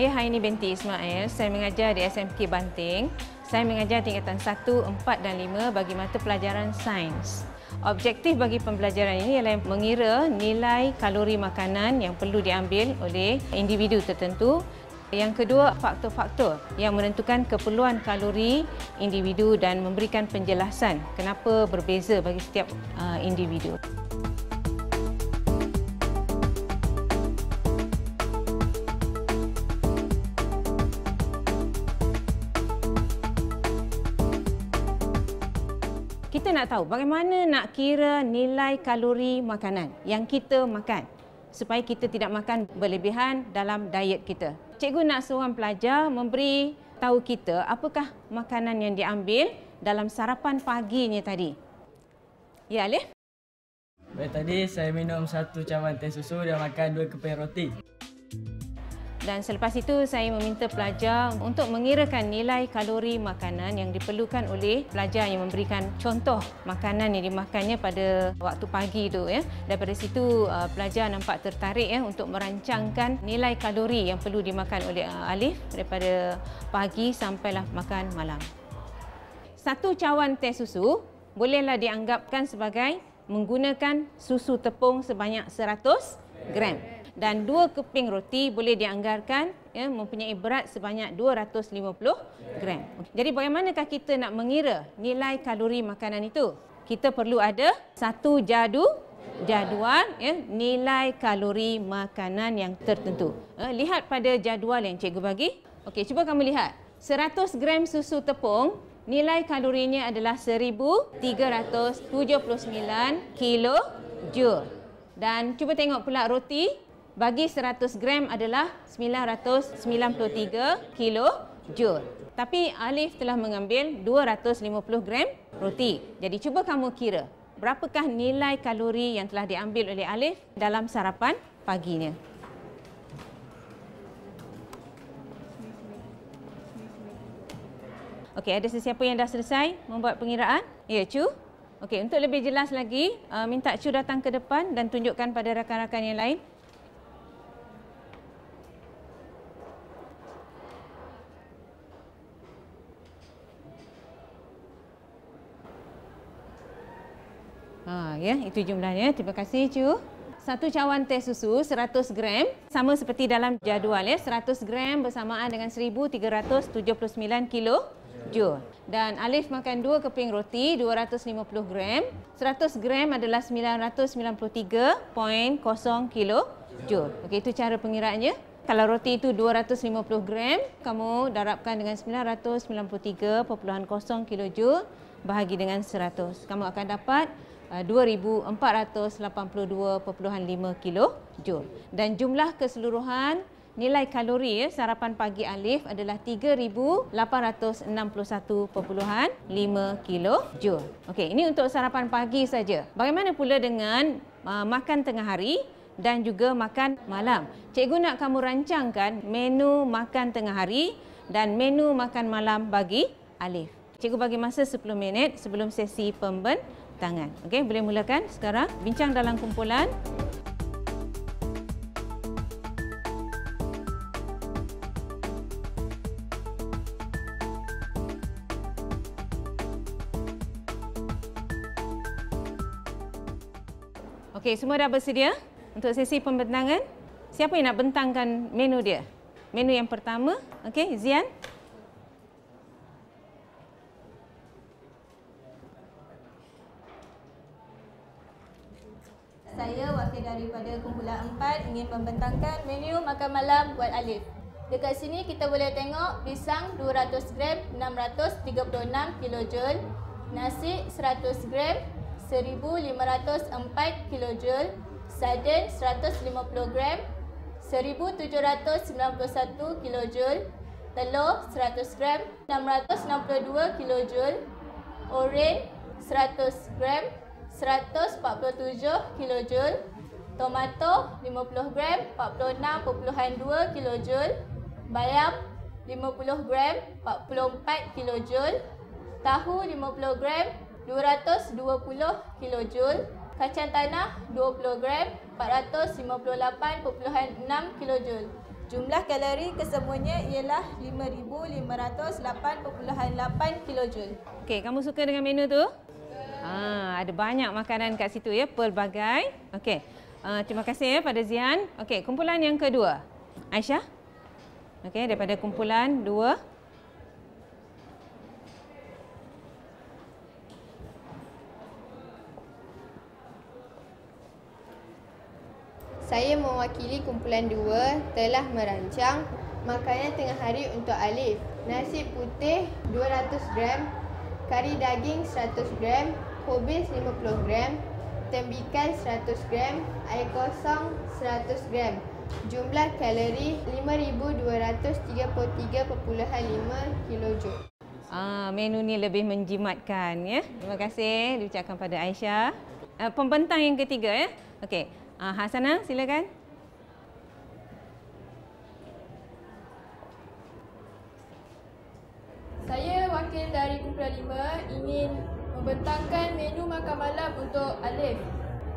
Saya Haini binti Ismail. Saya mengajar di SMK Banting. Saya mengajar tingkatan 1, 4 dan 5 bagi mata pelajaran sains. Objektif bagi pembelajaran ini ialah mengira nilai kalori makanan yang perlu diambil oleh individu tertentu. Yang kedua, faktor-faktor yang menentukan keperluan kalori individu dan memberikan penjelasan kenapa berbeza bagi setiap uh, individu. Kita nak tahu bagaimana nak kira nilai kalori makanan yang kita makan supaya kita tidak makan berlebihan dalam diet kita. Cikgu nak seorang pelajar memberi tahu kita apakah makanan yang diambil dalam sarapan paginya tadi. Ya, Alif? Baik, tadi saya minum satu cawan teh susu dan makan dua keping roti. Dan selepas itu saya meminta pelajar untuk mengirakan nilai kalori makanan yang diperlukan oleh pelajar yang memberikan contoh makanan yang dimakannya pada waktu pagi itu ya. Daripada situ uh, pelajar nampak tertarik ya untuk merancangkan nilai kalori yang perlu dimakan oleh uh, Alif daripada pagi sampailah makan malam. Satu cawan teh susu bolehlah dianggapkan sebagai menggunakan susu tepung sebanyak 100 gram dan dua keping roti boleh dianggarkan ya, mempunyai berat sebanyak 250 gram. Jadi bagaimanakah kita nak mengira nilai kalori makanan itu? Kita perlu ada satu jadu jadual ya, nilai kalori makanan yang tertentu. Ya, lihat pada jadual yang cikgu bagi. Okey, cuba kamu lihat. 100 gram susu tepung nilai kalorinya adalah 1379 kilojoule. Dan cuba tengok pula roti bagi 100 gram adalah 993 kilo joule. Tapi Alif telah mengambil 250 gram roti. Jadi cuba kamu kira berapakah nilai kalori yang telah diambil oleh Alif dalam sarapan paginya. Okey, ada sesiapa yang dah selesai membuat pengiraan? Ya, Cu. Okey, untuk lebih jelas lagi, uh, minta Cu datang ke depan dan tunjukkan pada rakan-rakan yang lain Ha, ya, itu jumlahnya. Terima kasih, Cu. Satu cawan teh susu 100 gram sama seperti dalam jadual ya 100 gram bersamaan dengan 1379 kilo joule. Dan Alif makan dua keping roti 250 gram. 100 gram adalah 993.0 kilo joule. Okey itu cara pengiraannya. Kalau roti itu 250 gram, kamu darabkan dengan 993.0 kilojoule bahagi dengan 100. Kamu akan dapat 2482.5 uh, kilo joule. Dan jumlah keseluruhan nilai kalori ya, sarapan pagi Alif adalah 3861.5 kilo joule. Okey, ini untuk sarapan pagi saja. Bagaimana pula dengan uh, makan tengah hari dan juga makan malam? Cikgu nak kamu rancangkan menu makan tengah hari dan menu makan malam bagi Alif. Cikgu bagi masa 10 minit sebelum sesi pembentangan tangan. Okey, boleh mulakan sekarang. Bincang dalam kumpulan. Okey, semua dah bersedia untuk sesi pembentangan? Siapa yang nak bentangkan menu dia? Menu yang pertama, okey, Zian. Saya wakil daripada kumpulan 4 ingin membentangkan menu makan malam buat Alif. Dekat sini kita boleh tengok pisang 200 gram 636 kJ, nasi 100 gram 1504 kJ, sarden 150 gram 1791 kJ, telur 100 gram 662 kJ, oren 100 gram 147 kJ, tomato 50 gram 46.2 kJ, bayam 50 gram 44 kJ, tahu 50 gram 220 kJ, kacang tanah 20 gram 458.6 kJ. Jumlah kalori kesemuanya ialah 5508.8 kilojoule. Okey, kamu suka dengan menu tu? Ah, ada banyak makanan kat situ ya, pelbagai. Okey. Uh, terima kasih ya pada Zian. Okey, kumpulan yang kedua. Aisyah. Okey, daripada kumpulan dua. Saya mewakili kumpulan dua telah merancang makanan tengah hari untuk Alif. Nasi putih 200 gram, kari daging 100 gram, kubis 50 gram, tembikai 100 gram, air kosong 100 gram. Jumlah kalori 5233.5 kilojoule. Ah, menu ni lebih menjimatkan ya. Terima kasih diucapkan pada Aisyah. Uh, pembentang yang ketiga ya. Okey. Uh, Hasanah silakan. Saya wakil dari kumpulan 5 ingin membentangkan menu makan malam untuk Alif.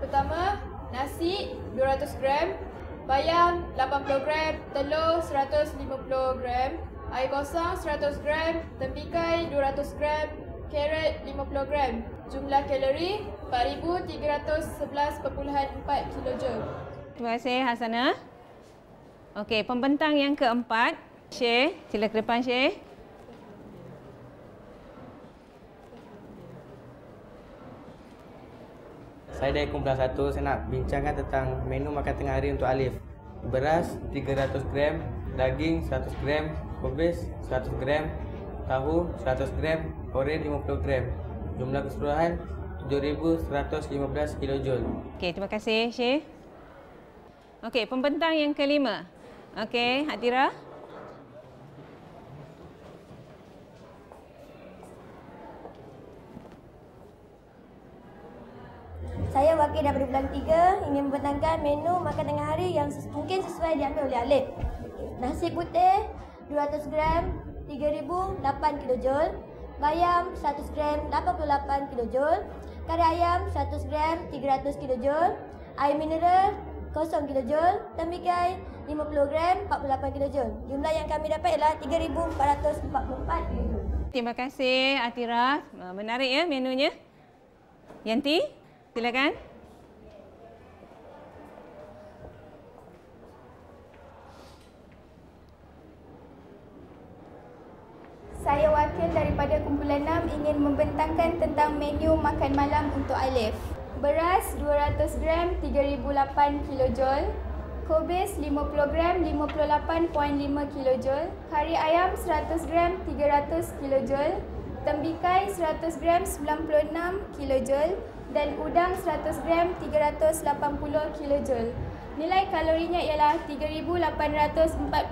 Pertama, nasi 200 gram, bayam 80 gram, telur 150 gram, air kosong 100 gram, tembikai 200 gram, carrot 50 gram. Jumlah kalori 4311.4 kilojoule. Terima kasih Hasanah. Okey, pembentang yang keempat, Syekh, sila ke depan Syekh. Saya dari kumpulan satu, saya nak bincangkan tentang menu makan tengah hari untuk Alif. Beras 300 gram, daging 100 gram, kubis 100 gram, tahu 100 gram, oren 50 gram. Jumlah keseluruhan 7115 kilojoule. Okey, terima kasih Syekh. Okey, pembentang yang kelima. Okey, Hadira. Wakil daripada bulan 3 ingin membentangkan menu makan tengah hari yang mungkin sesuai diambil oleh Alif. Nasi putih 200 gram 3008 kilojoule, bayam 100 gram 88 kilojoule, kari ayam 100 gram 300 kilojoule, air mineral 0 kilojoule, tembikai 50 gram 48 kilojoule. Jumlah yang kami dapat ialah 3444 kilojoule. Terima kasih Atira. Menarik ya menunya. Yanti, silakan. Saya wakil daripada kumpulan 6 ingin membentangkan tentang menu makan malam untuk Alif. Beras 200 gram 3008 kilojoule, kubis 50 gram 58.5 kilojoule, kari ayam 100 gram 300 kilojoule, tembikai 100 gram 96 kilojoule dan udang 100 gram 380 kilojoule. Nilai kalorinya ialah 3842.5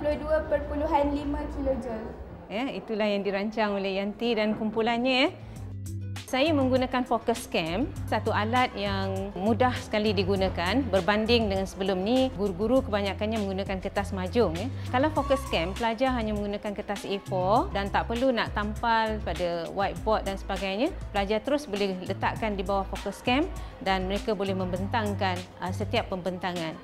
kilojoule. Ya, itulah yang dirancang oleh Yanti dan kumpulannya ya. Saya menggunakan focus cam, satu alat yang mudah sekali digunakan berbanding dengan sebelum ni guru-guru kebanyakannya menggunakan kertas majung ya. Kalau focus cam, pelajar hanya menggunakan kertas A4 dan tak perlu nak tampal pada whiteboard dan sebagainya. Pelajar terus boleh letakkan di bawah focus cam dan mereka boleh membentangkan uh, setiap pembentangan.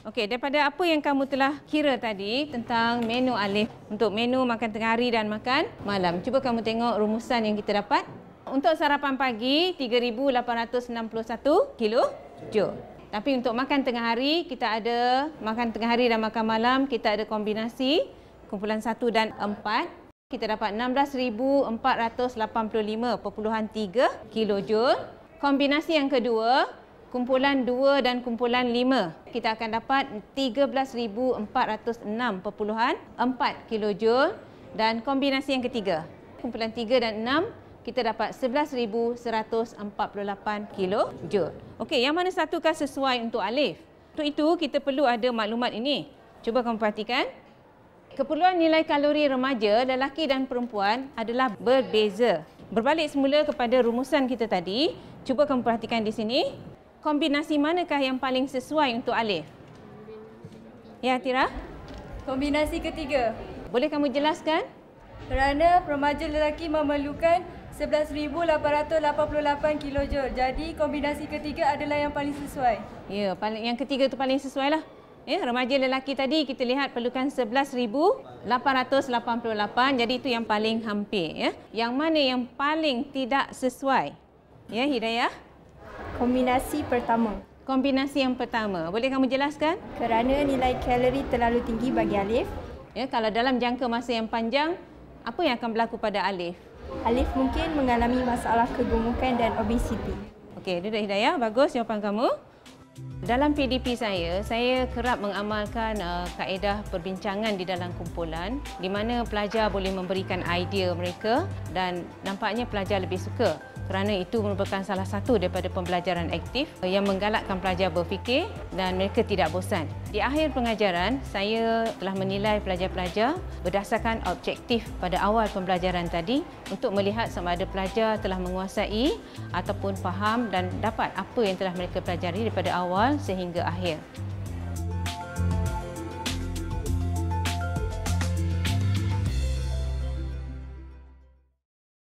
Okey, daripada apa yang kamu telah kira tadi tentang menu Alif untuk menu makan tengah hari dan makan malam. Cuba kamu tengok rumusan yang kita dapat. Untuk sarapan pagi 3861 kilo joule. Tapi untuk makan tengah hari kita ada makan tengah hari dan makan malam kita ada kombinasi kumpulan 1 dan 4 kita dapat 16,485.3 kilojoule. Kombinasi yang kedua, kumpulan 2 dan kumpulan 5, kita akan dapat 13,406.4 kilojoule. Dan kombinasi yang ketiga, kumpulan 3 dan 6, kita dapat 11,148 kilojoule. Okey, yang mana satukah sesuai untuk Alif? Untuk itu, kita perlu ada maklumat ini. Cuba kamu perhatikan. Keperluan nilai kalori remaja lelaki dan perempuan adalah berbeza. Berbalik semula kepada rumusan kita tadi, cuba kamu perhatikan di sini. Kombinasi manakah yang paling sesuai untuk Alif? Ya, Tira? Kombinasi ketiga. Boleh kamu jelaskan? Kerana remaja lelaki memerlukan 11,888 kilojoule. Jadi kombinasi ketiga adalah yang paling sesuai. Ya, paling yang ketiga tu paling sesuai lah. Ya, remaja lelaki tadi kita lihat perlukan 11,888 jadi itu yang paling hampir ya. Yang mana yang paling tidak sesuai? Ya Hidayah. Kombinasi pertama. Kombinasi yang pertama. Boleh kamu jelaskan? Kerana nilai kalori terlalu tinggi bagi Alif. Ya, kalau dalam jangka masa yang panjang, apa yang akan berlaku pada Alif? Alif mungkin mengalami masalah kegemukan dan obesiti. Okey, duduk Hidayah. Bagus jawapan kamu. Dalam PDP saya, saya kerap mengamalkan uh, kaedah perbincangan di dalam kumpulan di mana pelajar boleh memberikan idea mereka dan nampaknya pelajar lebih suka kerana itu merupakan salah satu daripada pembelajaran aktif yang menggalakkan pelajar berfikir dan mereka tidak bosan. Di akhir pengajaran, saya telah menilai pelajar-pelajar berdasarkan objektif pada awal pembelajaran tadi untuk melihat sama ada pelajar telah menguasai ataupun faham dan dapat apa yang telah mereka pelajari daripada awal sehingga akhir.